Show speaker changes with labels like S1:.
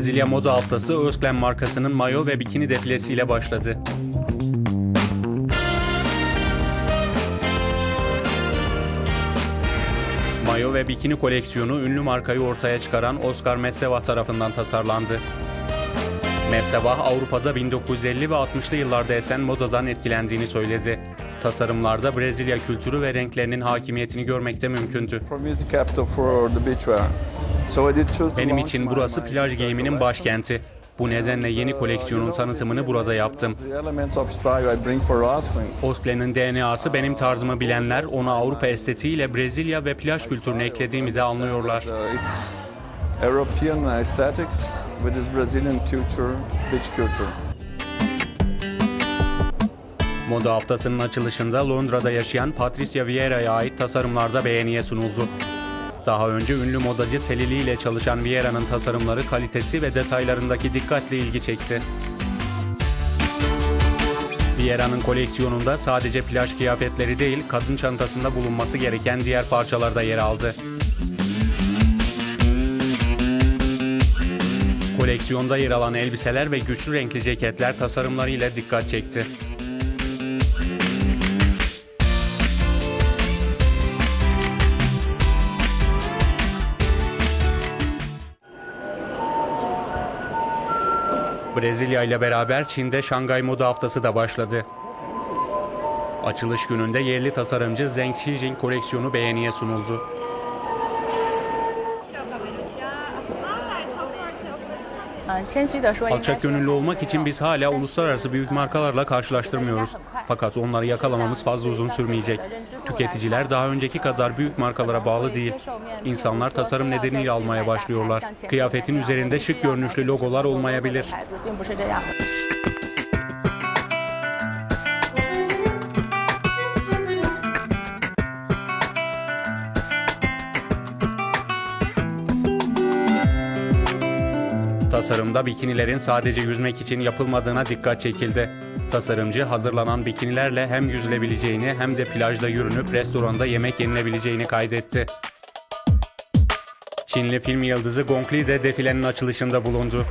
S1: Brezilya Moda Haftası Özglen markasının mayo ve bikini defilesiyle başladı. Mayo ve bikini koleksiyonu ünlü markayı ortaya çıkaran Oscar Metsevah tarafından tasarlandı. Metsevah Avrupa'da 1950 ve 60'lı yıllarda esen modadan etkilendiğini söyledi. Tasarımlarda Brezilya kültürü ve renklerinin hakimiyetini görmekte mümkündü. Benim için burası plaj giyiminin başkenti. Bu nedenle yeni koleksiyonun tanıtımını burada yaptım. Osklen'in DNA'sı benim tarzımı bilenler ona Avrupa estetiğiyle Brezilya ve plaj kültürünü eklediğimi de anlıyorlar.
S2: İt's European aesthetics with this Brazilian culture, beach culture.
S1: Moda haftasının açılışında Londra'da yaşayan Patricia Vieira'ya ait tasarımlarda beğeniye sunuldu. Daha önce ünlü modacı Selili ile çalışan Vieira'nın tasarımları kalitesi ve detaylarındaki dikkatle ilgi çekti. Vieira'nın koleksiyonunda sadece plaj kıyafetleri değil, kadın çantasında bulunması gereken diğer parçalar da yer aldı. Koleksiyonda yer alan elbiseler ve güçlü renkli ceketler tasarımlarıyla dikkat çekti. Brezilya ile beraber Çin'de Şangay Moda Haftası da başladı. Açılış gününde yerli tasarımcı Zheng Xijing koleksiyonu beğeniye sunuldu. Alçak gönüllü olmak için biz hala uluslararası büyük markalarla karşılaştırmıyoruz. Fakat onları yakalamamız fazla uzun sürmeyecek. Tüketiciler daha önceki kadar büyük markalara bağlı değil. İnsanlar tasarım nedeniyle almaya başlıyorlar. Kıyafetin üzerinde şık görünüşlü logolar olmayabilir. Tasarımda bikinilerin sadece yüzmek için yapılmadığına dikkat çekildi. Tasarımcı hazırlanan bikinilerle hem yüzülebileceğini hem de plajda yürünüp restoranda yemek yenilebileceğini kaydetti. Çinli film yıldızı Gong Li de defilenin açılışında bulundu.